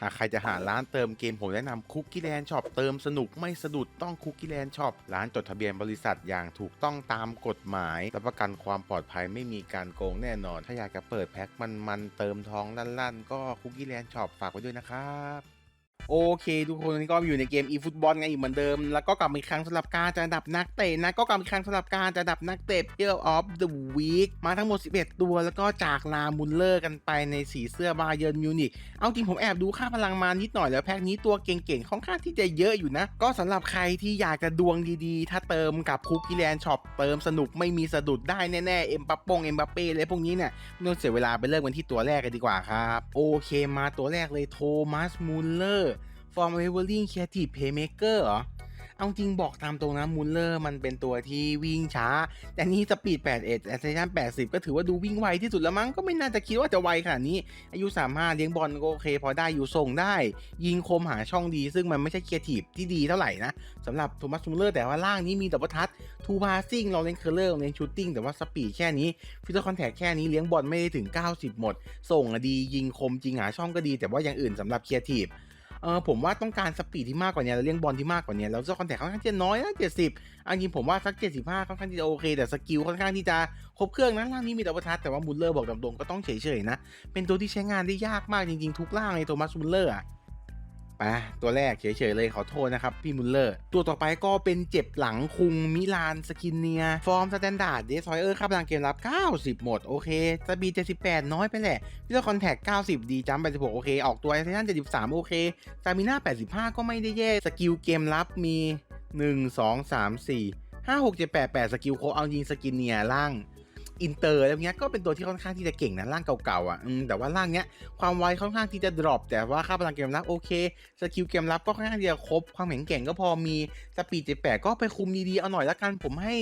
หากใครจะหาร้านเติมเกมผมแนะนำคุกกี้แลนช็อปเติมสนุกไม่สะดุดต้องคุกกี้แลนช็อปร้านจดทะเบียนบริษัทอย่างถูกต้องตามกฎหมายรับประกันความปลอดภัยไม่มีการโกงแน่นอน ถ้าอยากจะเปิดแพ็คมันๆเติมทองลั่นๆ ก็คุกกี้แลนช็อปฝากไว้ด้วยนะครับ โอเค ทุกคนนี้ก็อยู่ในเกม eFootball ไงอีกเหมือนเดิม แล้วก็กลับมาอีกครั้งสำหรับการจะอันดับนักเตะนะก็กลับมาอีกครั้งสำหรับการจะอันดับนักเตะ Player of the Week มาทั้งหมด 11 ตัว แล้วก็จากลามุลเลอร์กันไปในสีเสื้อบาเยิร์นมิวนิกเอาจริงผมแอบดูค่าพลังมานิดหน่อยแล้วแพ็คนี้ตัวเก่งๆค่อนข้างที่จะเยอะอยู่นะ ก็สำหรับใครที่อยากจะดวงดีๆ ถ้าเติมกับคุกกี้แลนช็อปเติมสนุกไม่มีสะดุดได้แน่ๆเอ็มปัปปงเอ็มบัปเป้เลยพวกนี้เนี่ยไม่ต้องเสียเวลาไปเริ่มกันที่ตัวแรกกันดีกว่าครับโอเคมาตัวแรกเลยโทมัสมูลเลอร์ ฟอร์มเวเวอร์ลิงเครีเอทีฟเพย์เมเกอร์เหรอ เอาจริงบอกตามตรงนะมูลเลอร์มันเป็นตัวที่วิ่งช้า แต่นี่สปีด81แอสเซชัน80 ก็ถือว่าดูวิ่งไวที่สุดแล้วมั้ง ก็ไม่น่าจะคิดว่าจะไวขนาดนี้ อายุ 35 เลี้ยงบอลก็โอเค พอได้อยู่ส่งได้ ยิงคมหาช่องดี ซึ่งมันไม่ใช่เครีเอทีฟที่ดีเท่าไหร่นะสำหรับโทมัสมูลเลอร์แต่ว่าล่างนี้มีดับเบิลทัชทูพาซิ่งเราเล่นเคอร์เลอร์เราเล่นชูตติ้งแต่ว่าสปีดแค่นี้ฟิตเตอร์คอนแทคแค่นี้เลี้ยงบอลไม่ได้ถึง 90 หมด ส่งดียิงคมจริงหาช่องก็ดี แต่ว่าอย่างอื่นสำหรับครีเอทีฟ เออผมว่าต้องการสปีดที่มากกว่านี้แล้วเลี้ยงบอลที่มากกว่านี้แล้วเจ้าคอนแทคค่อนข้างจะน้อยนะ70อันนี้ผมว่าสักเจ็ดสิบห้าค่อนข้างที่จะโอเค แต่สกิลค่อนข้างที่จะครบเครื่องนะล่างนี้มีดับเบิลทัชแต่ว่ามูลเลอร์บอกตรงๆก็ต้องเฉยๆนะเป็นตัวที่ใช้งานได้ยากมากจริงๆทุกล่างในโทมัสมูลเลอร์อะ ไปตัวแรกเฉยๆเลยขอโทษนะครับ พี่มุลเลอร์ ตัวต่อไปก็เป็นเจ็บหลังคุงมิลานสกินเนีย ฟอร์มสแตนดาร์ดเดซอยเออร์ค่าพลังเกมรับ 90 หมด โอเคสปีด78 น้อยไปแหละพิเศษคอนแทค90 ดีจัม86 โอเค ออกตัวไอเทน73 โอเคซามิน่า 85 ก็ไม่ได้แย่สกิลเกมรับมี 1 2 3 4 5 6 7 8 8 สกิลโคเอายิงสกินเนียล่าง อินเตอร์อะไรพวกเนี้ยก็เป็นตัวที่ค่อนข้างที่จะเก่งนะร่างเก่าๆอะแต่ว่าร่างเนี้ยความไวค่อนข้างที่จะดรอปแต่ว่าค่าพลังเกมรับโอเคสกิลเกมรับก็ค่อนข้างที่จะครบความแข็งแกร่งก็พอมีสปีดเจ็แปดก็ไปคุมดีๆเอาหน่อยละกันผมให้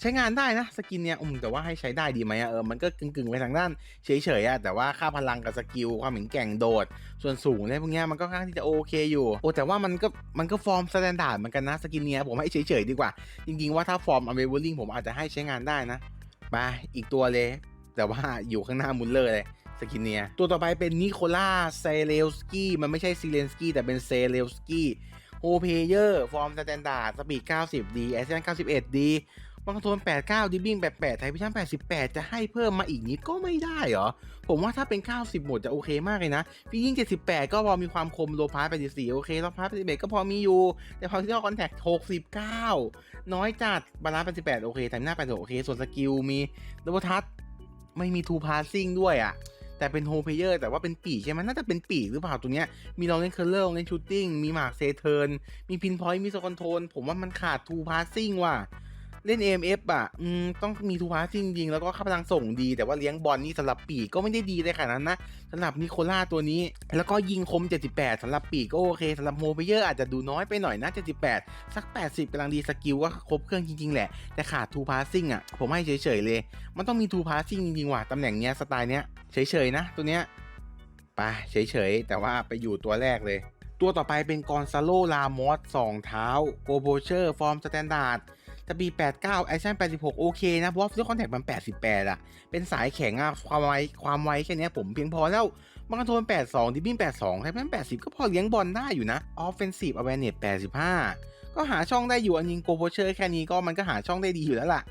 ใช้งานได้นะสกินเนี่ยอืมแต่ว่าให้ใช้ได้ดีไหมอะเออมันก็กึ่งๆไปทางด้านเฉยๆอะแต่ว่าค่าพลังกับสกิลความแข็งแกร่งโดด ส่วนสูงอะไรพวกเนี้ยมันก็ค่อนข้างที่จะโอเคอยู่โอ้แต่ว่ามันก็มันก็ฟอร์มสแตนดาร์ดเหมือนกันนะสกินเนี่ยผมให้เฉยๆดีกว่า จริงๆว่าถ้าฟอร์มอเวเวอร์ลิงผมอาจจะให้ใช้งานได้นะ ไปอีกตัวเลย แต่ว่าอยู่ข้างหน้ามุลเลอร์เลยสกินเนียตัวต่อไปเป็นนิโคล่าเซเลวสกี้มันไม่ใช่ซีเลนสกี้แต่เป็นเซเลลสกี้โฮเพเยอร์ ฟอร์มสแตนดาร์ดสปีด 90 ดีแอสเซน91 ดี บางโทน89 ดิบิ้ง88 ไทพิชั่น88 จะให้เพิ่มมาอีกนิดก็ไม่ได้เหรอ ผมว่าถ้าเป็น 90 หมดจะโอเคมากเลยนะฟียิ่ง 78 ก็พอมีความคมโลพาร์84 โอเคโลพาร์81 ก็พอมีอยู่ แต่พอที่เราคอนแทค69 น้อยจัดบาลานซ์88 โอเคไทม์หน้า86 โอเค ส่วนสกิลมีดับเบิลทัชไม่มีทูพาสซิ่งด้วยอะ่ะแต่เป็นโฮเพเยอร์แต่ว่าเป็นปีใช่ไหมน่าจะเป็นปีหรือเปล่าตัวเนี้ยมีลองเล่นเคอร์เลอร์ลองเล่นชูตติ้งมีหมากเซเทิร์นมีพินพอยต์มีสกอนโทนผมว่ามันขาดทูพาสซิ่งว่ะ เล่น AMF อะอืมต้องมีทูพาสซิงจริงแล้วก็ค่าพลังส่งดี แต่ว่าเลี้ยงบอลนี่สำหรับปีกก็ไม่ได้ดีเลยขนาดนั้นนะสำหรับนิโคล่าตัวนี้ แล้วก็ยิงคม 78สำหรับปีกก็โอเคสำหรับโฮเพเยอร์อาจจะดูน้อยไปหน่อยนะ 78 สัก 80กำลังดีสกิลก็ครบเครื่องจริง ๆ แหละ แต่ขาดทูพาสซิ่งอะ ผมให้เฉยๆเลย มันต้องมีทูพาสซิ่งจริงๆว่ะตำแหน่งเนี้ยสไตล์เนี้ยเฉยๆนะตัวเนี้ยไปเฉยๆแต่ว่าไปอยู่ตัวแรกเลย ตัวต่อไปเป็นกอนซาโลลามอสสองเท้าโกโบเชอร์ฟอร์มสแตนดาร์ด จะปี 89แอคชั่น86 โอเคนะ เพราะว่าฟิลคอนแทคมัน 88 อะ เป็นสายแข็งอะความไวความไวแค่นี้ผมเพียงพอแล้วบังกะโทน 82ดิบิ้ง82ไทป์80 ก็พอเลี้ยงบอลได้อยู่นะออฟเฟนซีฟอเวเนต85 ก็หาช่องได้อยู่อันยิงโกโบเชอร์แค่นี้ก็มันก็หาช่องได้ดีอยู่แล้วล่ะ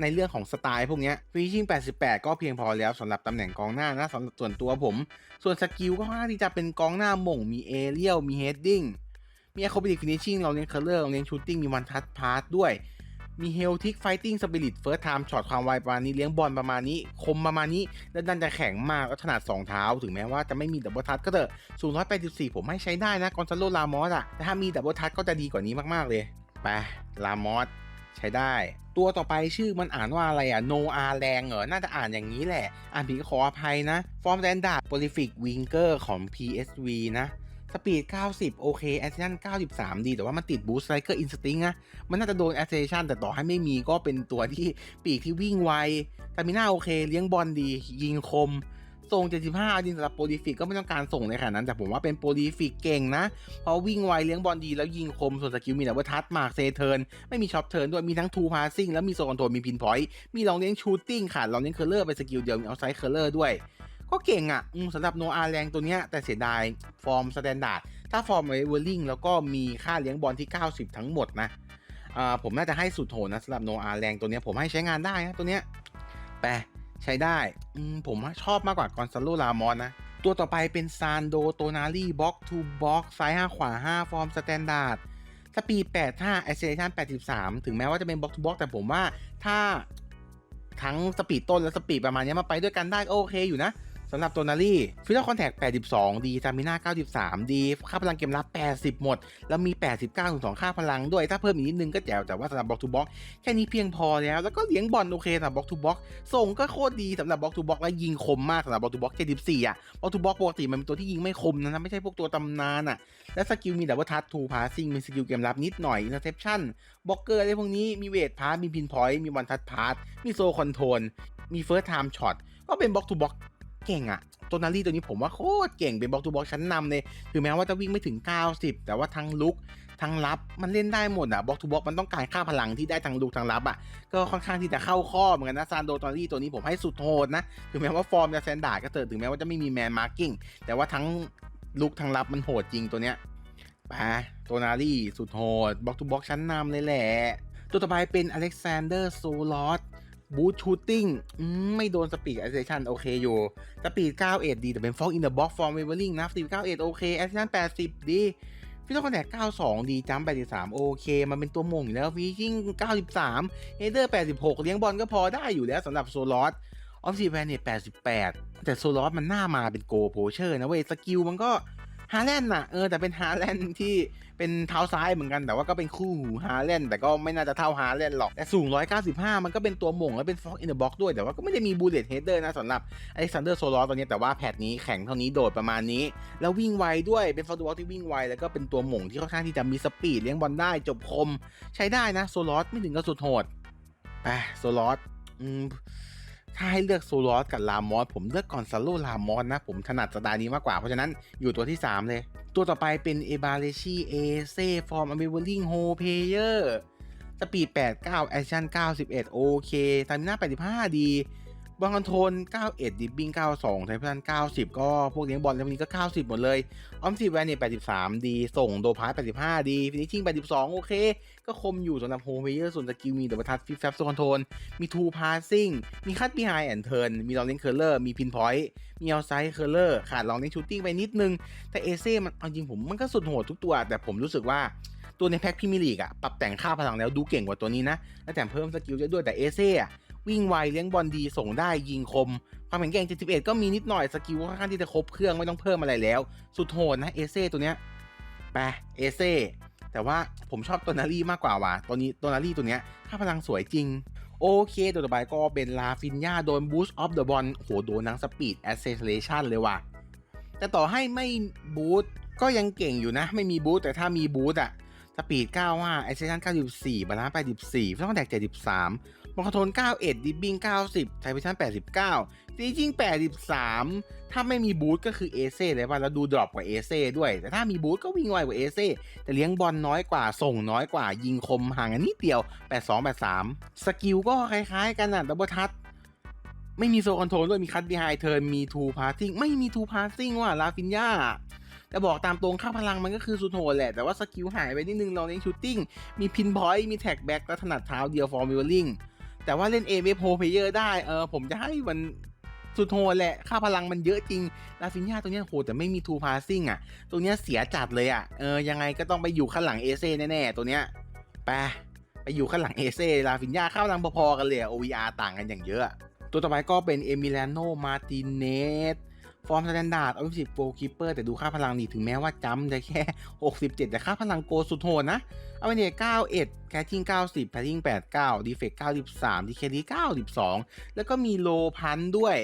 ในเรื่องของสไตล์พวกนี้ฟิชชิ่ง88 ก็เพียงพอแล้วสำหรับตำแหน่งกองหน้านะสำหรับส่วนตัวผม ส่วนสกิลก็ค่อนข้างที่จะเป็นกองหน้าหม่งมีเอเรียลมีเฮดดิ้งมี a อ r o b a t i c finishing เราเน้นเคอร์เลอร์เราเน้นชูตติ้งมีวันทัชพาสด้วย มีเฮลทิกไฟติ้งสปิริตเฟิร์สไทม์ช็อตความไวประมาณนี้ เลี้ยงบอลประมาณนี้ คมประมาณนี้ แล้วดันจะแข็งมากแล้วถนัด2เท้า ถึงแม้ว่าจะไม่มีดับเบิลทัชก็เถอะสูง184ผมให้ใช้ได้นะกอนซาโลลามอสอะแต่ถ้ามีดับเบิลทัชก็จะดีกว่านี้มากๆเลย ไป ลามอสใช้ได้ ตัวต่อไปชื่อมันอ่านว่าอะไรอะโนอาแรงเหรอ น่าจะอ่านอย่างนี้แหละ อ่านผิดก็ขออภัยนะ ฟอร์มแ a นดาร์ดโปรลิฟิกวิงเกอร์ของ PSV นะ สปีด 90 โอเคแอสเซชัน93 ดี แต่ว่ามันติดบูสต์ไ i เกอร์อินสติ้งนะมันน่าจะโดนแอสเซชันแต่ต่อให้ไม่มีก็เป็นตัวที่ปีกที่วิ่งไวตามิน่าโอเค เลี้ยงบอลดี ยิงคมส่ง 75จริงสำหรับโปรลิฟิกก็ไม่ต้องการส่งในขนาดนั้น แต่ผมว่าเป็นโปรลิฟิกเก่งนะ เพราะวิ่งไวเลี้ยงบอลดีแล้วยิงคม ส่วนสกิลมีดับเบิลทัชมากเซเทิร์น ไม่มีช็อปเทิร์นด้วย มีทั้งทูพาสซิ่งแล้วมีโซนคอนโทรลมีพินพอยต์ มีลองเลี้ยงชูตติ้งขาดลองเลี้ยงเคอร์เลอร์ไปสกิลเดียว มีเอาไซด์เคอร์เลอร์ด้วย ก็เก่งอะสำหรับโนอาแรงตัวเนี้ยแต่เสียดายฟอร์มสแตนดาร์ดถ้าฟอร์มเวอร์ลิงแล้วก็มีค่าเลี้ยงบอลที่ 90 ทั้งหมดนะผมน่าจะให้สุดโหดนะสำหรับโนอาแรงตัวเนี้ยผมให้ใช้งานได้นะตัวเนี้ยแปใช้ได้ผมชอบมากกว่ากอนซาโลลามอนนะตัวต่อไปเป็นซานโดโตนารีบ็อกทูบ็อกซ้าย5ขวา 5 ฟอร์มสแตนดาร์ดสปีด85 acceleration 83 ถึงแม้ว่าจะเป็นบ็อกทูบ็อกแต่ผมว่าถ้าทั้งสปีดต้นและสปีดประมาณนี้มาไปด้วยกันได้โอเคอยู่นะ สำหรับตัวนารีฟิลเลอร์คอนแทค82 ดีจามิน่า93 ดี ค่าพลังเกมรับ 80 หมด แล้วมี 89ถึง2ค่าพลังด้วย ถ้าเพิ่มอีกนิดนึงก็แจ๋วแต่ว่าสำหรับบล็อกทูบ็อกแค่นี้เพียงพอแล้ว แล้วก็เลี้ยงบอลโอเคสำหรับบล็อกทูบ็อกส่งก็โคตรดีสำหรับบล็อกทูบ็อกและยิงคมมากสำหรับบล็อกทูบ็อก74อะบล็อกทูบ็อกปกติมันเป็นตัวที่ยิงไม่คมนะไม่ใช่พวกตัวตำนานอะและสกิลมีดับเบิลทัชทูพาซิ่งมีสกิลเกมรับนิดหน่อยอินเตอร์เซปชั่นบล็อกเกอร์อะไรพวกนี้มีเวทพาร์มีพินพอยต์มีวันทัชพาร์มีโซคอนโทรลมีเฟิร์สไทม์ช็อตก็เป็นบ็อกทูบ็อก เก่งอะตัวนารีตัวนี้ผมว่าโคตรเก่งเป็นบล็อกทูบล็อกชั้นนำเลยถึงแม้ว่าจะวิ่งไม่ถึง 90 แต่ว่าทั้งลุกทั้งรับมันเล่นได้หมดอะบล็อกทูบล็อกมันต้องการค่าพลังที่ได้ทั้งลุกทั้งรับอะก็ค่อนข้างที่จะเข้าข้อเหมือนกันนะซานโดตอรี่ตัวนี้ผมให้สุดโหดนะ ถึงแม้ว่าฟอร์มจะแซนดาร์ดก็เถิดถึงแม้ว่าจะไม่มีแมนมาร์กิ้งแต่ว่าทั้งลุกทั้งรับมันโหดจริงตัวเนี้ยไปตัวนารีสุดโหดบล็อกทูบล็อกชั้นนำเลยแหละตัวต่อไปเป็นอเล็กซานเดอร์โซลอส บูทชูตติ้งไม่โดนสปีดแอสเซชันโอเคอยู่ สปีด 91 ดี แต่เป็นฟอกอินเดอะบ็อกฟอร์มเวเวอร์ลิงนะสปีด91 โอเคแอสเซชัน80 ดีฟิโลคอนแทค92 ดีจัมป์83 โอเค มันเป็นตัวมงอยู่แล้วฟีชิ่ง93เฮเดอร์ 86 เลี้ยงบอลก็พอได้อยู่แล้วสำหรับโซลอสออฟซีแวนเนี่ย88 แต่โซลอสมันหน้ามาเป็นโกโพเชอร์นะเว้ยสกิลมันก็ ฮาแลนด์น่ะเออแต่เป็นฮาแลนด์ที่เป็นเท้าซ้ายเหมือนกันแต่ว่าก็เป็นคู่หูฮาแลนด์แต่ก็ไม่น่าจะเท่าฮาแลนด์หรอก แต่สูง 195 มันก็เป็นตัวหม่งแล้วเป็นฟ็อกอินเดอะบ็อกด้วยแต่ว่าก็ไม่ได้มีบูเลตเฮดเดอร์นะสำหรับอเล็กซานเดอร์โซลอตัวนี้แต่ว่าแพทนี้แข็งเท่านี้โดดประมาณนี้ แล้ววิ่งไวด้วยเป็นฟอร์ดบ็อกที่วิ่งไวแล้วก็เป็นตัวหม่งที่ค่อนข้างที่จะมีสปีดเลี้ยงบอลได้จบคม ใช้ได้นะโซลอสไม่ถึงกับสุดโหดไปโซลอสอืม ถ้าให้เลือกโซลอสกับลามอสผมเลือกก่อนซาโลลามอสนะ ผมถนัดสไตล์นี้มากกว่า เพราะฉะนั้นอยู่ตัวที่ 3 เลย ตัวต่อไปเป็นเอบาเลชีเอเซฟอร์มอเมเวอร์ลิงโฮเพเยอร์สปีด 89 แอคชั่น 91 โอเคทามิน่า85 ดี บอลคอนโทรล91 ดิบบิ้ง92ไทพัน90 ก็พวกเลี้ยงบอลแล้ววันนี้ก็ 90 หมดเลย ออมสิแวนเนี่ย83 ดี ส่งโดพาร์85 ดี ฟินิชชิ่ง 82 โอเค ก็คมอยู่สำหรับโฮมเพเยอร์ส่วนสกิลมีดับเบิลทัชฟิฟแฟบโซคอนโทรลมีทูพาสซิ่งมีคัตบีไฮแอนเทิร์นมีลองเล่นเคอร์เลอร์มีพินพอยต์มีเอาไซด์เคอร์เลอร์ขาดลองเล่นชูตติ้งไปนิดนึง แต่เอเซ่มันเอาจริงผมมันก็สุดโหดทุกตัว แต่ผมรู้สึกว่าตัวในแพ็คพรีเมียร์ลีกอะปรับแต่งค่าพลังแล้วดูเก่งกว่าตัวนี้นะและแถมเพิ่มสกิลได้ด้วยแต่เอเซ่อะ วิ่งไวเลี้ยงบอลดีส่งได้ยิงคม ความแข็งแกร่ง 71 ก็มีนิดหน่อยสกิลค่อนข้างที่จะครบเครื่องไม่ต้องเพิ่มอะไรแล้ว สุดโหดนะเอเซ่ตัวเนี้ยไปเอเซ่แต่ว่าผมชอบตัวนารีมากกว่าว่ะตัวนี้ตัวนารีตัวเนี้ยค่าพลังสวยจริง โอเค ตัวต่อไปก็เป็นลาฟินยาโดนบูสต์ออฟเดอะบอลโหโดนนังสปีดแอสเซเลชันเลยว่ะ แต่ต่อให้ไม่บูสต์ก็ยังเก่งอยู่นะ ไม่มีบูสต์แต่ถ้ามีบูสต์อะสปีด 95แอสเซชัน94บาลานซ์84ฟลองแดก73 มอคาโทน91ดิบบิ้ง90ไทพิชั่น89ซีจิง83 ถ้าไม่มีบูสต์ก็คือเอเซ่เลยว่าแล้วดูดรอปกว่าเอเซ่ด้วย แต่ถ้ามีบูสต์ก็วิ่งไวกว่าเอเซ่แต่เลี้ยงบอลน้อยกว่า ส่งน้อยกว่า ยิงคมห่างกันนิดเดียว 82 83 สกิลก็คล้ายๆ กันอะดับเบิลทัชไม่มีโซคอนโทรลด้วยมีคัตบีไฮเทิร์นมีทูพาสซิ่งไม่มีทูพาสซิ่งว่ะลาฟินยาแต่บอกตามตรงค่าพลังมันก็คือสุดโหดแหละ แต่ว่าสกิลหายไปนิดนึงเราเล่นชูตติ้ง มีพินพอยต์มีแท็กแบ็กและถนัดเท้าเดียวฟอร์มิวลิง แต่ว่าเล่นเอเวโพเพเยอร์ได้เออผมจะให้มันสุดโหดแหละ ค่าพลังมันเยอะจริง ลาฟินยาตัวเนี้ยโหแต่ไม่มีทูพาสซิ่งอะ ตัวเนี้ยเสียจัดเลยอะ เออ ยังไงก็ต้องไปอยู่ข้างหลังเอเซ่แน่ๆ ตัวเนี้ย ไปไปอยู่ข้างหลังเอเซ่ลาฟินยาค่าพลังพอๆกันเลย OVR ต่างกันอย่างเยอะ ตัวต่อไปก็เป็นเอมิลโนมาติเนส ฟอร์มสแตนดาร์ดเอาสิบโกคิปเปอร์แต่ดูค่าพลังนี่ถึงแม้ว่าจำจะแค่ 67 แต่ค่าพลังโกสุดโหดนะเอาไปเนี่ย91แคททิ้ง90แพททิ้ง89ดีเฟก93ดีเคดี92 แล้วก็มีโลพันด้วย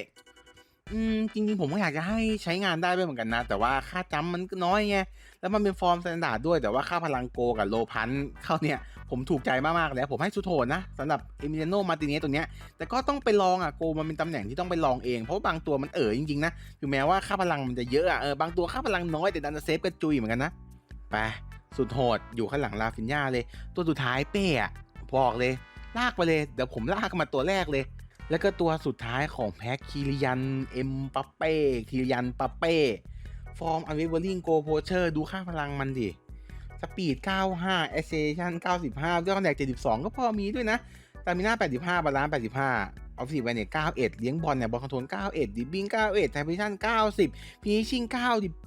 อืม จริง ๆ ผมก็อยากจะให้ใช้งานได้ด้วยเหมือนกันนะ แต่ว่าค่าจำมันก็น้อยไง แล้วมันเป็นฟอร์มสแตนดาร์ดด้วย แต่ว่าค่าพลังโกกับโลพันเข้าเนี่ย ผมถูกใจมาก ๆ แล้ว ผมให้สุดโหดนะสำหรับเอมิเ a โนมาติเนสตัวเนี้ย แต่ก็ต้องไปลองอะ โกมันเป็นตำแหน่งที่ต้องไปลองเอง เพราะบางตัวมันเอ๋อจริง ๆ นะ ถึงแม้ว่าค่าพลังมันจะเยอะอะ เออ บางตัวค่าพลังน้อยแต่ดันจะเซฟกระจุยเหมือนกันนะ ไป สุดโหด อยู่ข้างหลังลาฟินยาเลย ตัวสุดท้ายเป้อะบอกเลย ลากไปเลย เดี๋ยวผมลากมาตัวแรกเลย แล้วก็ตัวสุดท้ายของแพ็คคิริยันเอ็มปาเป้คิริยันปาเป้ฟอร์มอันเวเวอร์ลิงโกโพเชอร์ดูค่าพลังมันดิสปีด 95 a c c e l e r a t i o n 95 ด้วยคอนแทค72 ก็พอมีด้วยนะตามิน่า85 บาลานซ์85 ออฟฟิศแวนเนต91เลี้ยงบอลเนี่ยบอลคอนโทรล91ดิบบิ้ง91ไทพิชัน90พีชิ่ง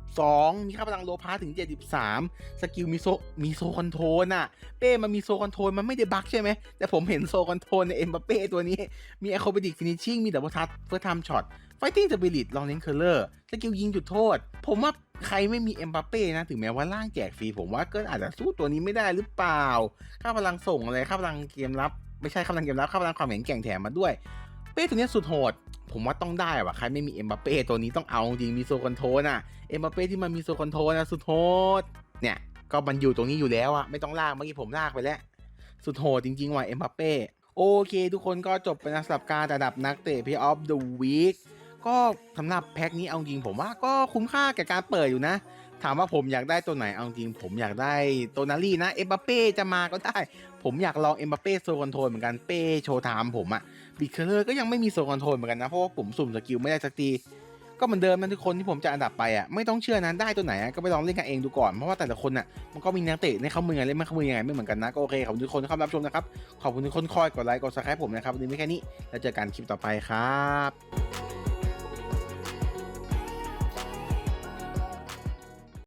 92มีค่าพลังโลพาถึง73สกิลมีโซมีโซคอนโทรลอะเป้มันมีโซคอนโทรลมันไม่ได้บั๊กใช่ไหม แต่ผมเห็นโซคอนโทรลในเอ็มบัปเป้ตัวนี้ มีแอคโครบติกฟินิชชิ่งมีดับเบิลทัชเฟิร์สไทม์ช็อตไฟติ้งสปิริตลองเลนเคอร์เลอร์สกิลยิงจุดโทษ ผมว่าใครไม่มีเอ็มบัปเป้นะ ถึงแม้ว่าร่างแจกฟรีผมว่าก็อาจจะสู้ตัวนี้ไม่ได้หรือเปล่า ค่าพลังส่งอะไรค่าพลังเกมรับ ไม่ใช่ค่าพลังเกมรับค่าพลังความแข็งแกร่งแถมมาด้วย เป้ตัวนี้สุดโหด ผมว่าต้องได้ว่ะใครไม่มีเอ็มบัปเป้ตัวนี้ต้องเอาจริงมีโซคอนโทน่ะเอ็มบัปเป้ที่มันมีโซคอนโทรนะสุดโหดเนี่ยก็มันอยู่ตรงนี้อยู่แล้วอะไม่ต้องลากเมื่อกี้ผมลากไปแล้ว สุดโหดจริงๆว่ะเอ็มบัปเป้โอเค ทุกคนก็จบไปนะสำหรับการระดับนักเตะ Play of the Week ก็สำหรับแพ็คนี้เอาจริงผมว่าก็คุ้มค่าแก่การเปิดอยู่นะ ถามว่าผมอยากได้ตัวไหนเอาจริง ผมอยากได้ตัวนารีนะ เอ็มบัปเป้จะมาก็ได้ ผมอยากลองเอ็มบัปเป้โซคอนโทรลเหมือนกันเป้โชว์ไทม์ผมอะบิคเคอร์ก็ยังไม่มีโซคอนโทรลเหมือนกันนะเพราะว่าผมสุ่มสกิลไม่ได้สักทีก็เหมือนเดิมนะทุกคนที่ผมจะอันดับไปอะไม่ต้องเชื่อนะได้ตัวไหนอะก็ไปลองเล่นกันเองดูก่อนเพราะว่าแต่ละคนอะมันก็มีนักเตะในเข้ามือไงเล่นไม่เข้ามือยังไงไม่เหมือนกันนะก็โอเคขอบคุณทุกคนที่เข้ามารับชมนะครับขอบคุณทุกคนคอยกดไลค์กดซับสไครต์ผมนะครับวันนี้ไม่แค่นี้แล้วเจอกันคลิปต่อไปครับ